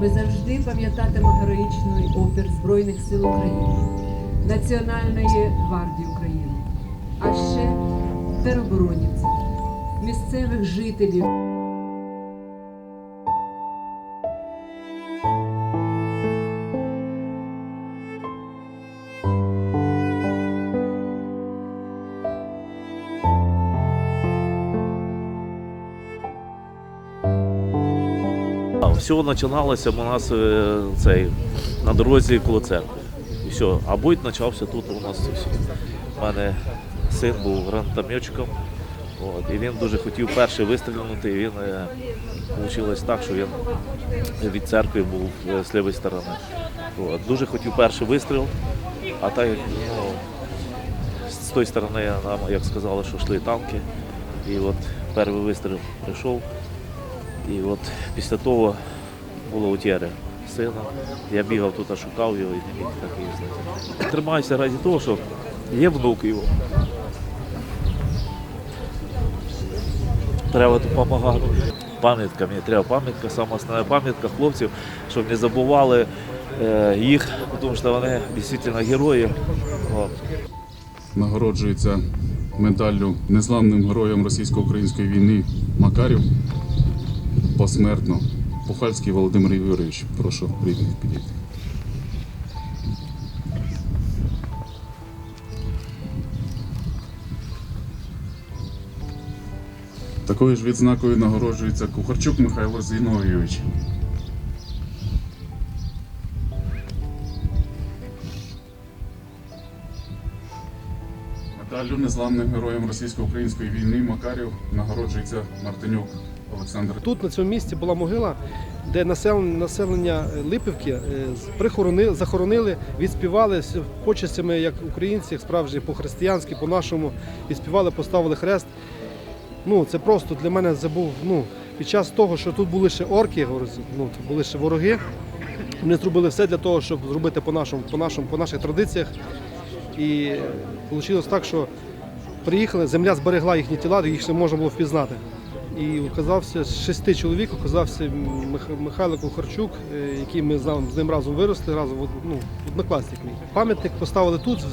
Ми завжди пам'ятатимемо героїчний опір Збройних сил України, Національної гвардії України, а ще тероборонівців, місцевих жителів. Все починалося у нас е, цей, на дорозі коло церкви. І все. А бой почався тут у нас. Все. У мене син був гранатометчиком. От, і він дуже хотів перший вистрілянути, і він вийшло так, що він від церкви був е, з лівої сторони. От, дуже хотів перший вистріл, а так ну, з тої сторони нам, як сказали, що йшли танки. І от перший вистріл прийшов. І от після того було утєри сина. Я бігав тут, шукав його і не міг так їздити. Тримаюся раді того, що є внук його. Треба допомагати. Пам'ятка, мені треба пам'ятка, саме основна пам'ятка хлопців, щоб не забували е, їх, тому що вони дійсно герої. От. нагороджується медаллю незламним героям російсько-української війни Макарів посмертно. Пухальський Володимир Юрійович, прошу рідних підійти. Такою ж відзнакою нагороджується Кухарчук Михайло Зіновійович. Медаллю незламним героям російсько-української війни Макарів нагороджується Мартинюк Олександр. Тут на цьому місці була могила, де населення, населення Липівки е, прихоронили, захоронили, відспівали з як українці, як справжні по-християнськи, по-нашому, відспівали, поставили хрест. Ну, це просто для мене це був ну, під час того, що тут були ще орки, ну, були ще вороги. Вони зробили все для того, щоб зробити по нашому, по нашому, по наших традиціях. І вийшло так, що приїхали, земля зберегла їхні тіла, їх ще можна було впізнати. І оказався з шести чоловік, оказався Михайло Кухарчук, е, який ми з ним- разом виросли, разом ну, однокласник мій. Пам'ятник поставили тут,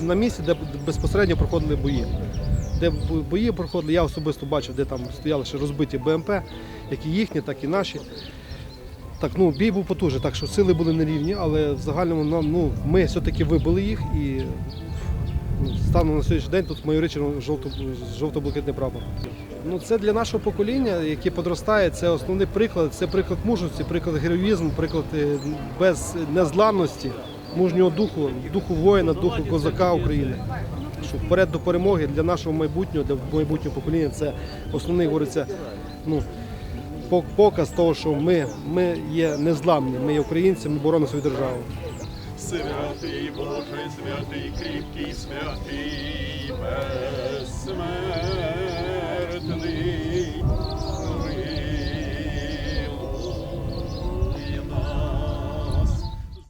на місці, де безпосередньо проходили бої. Де бої проходили, я особисто бачив, де там стояли ще розбиті БМП, як і їхні, так і наші. Так, ну бій був потужний, так що сили були нерівні, але в загальному нам, ну, ми все-таки вибили їх і станом на сьогоднішній день тут майоричено жовто, жовто-блакитний прапор. Ну, це для нашого покоління, яке подростає, це основний приклад, це приклад мужності, приклад героїзму, приклад е, без незламності, мужнього духу, духу воїна, духу козака України. Що вперед до перемоги для нашого майбутнього, для майбутнього покоління це основний говориться. Ну, показ того, що ми, ми є незламні, ми є українці, ми боронимо свою державу святий, Боже святий, кріпкий святий безсмертний.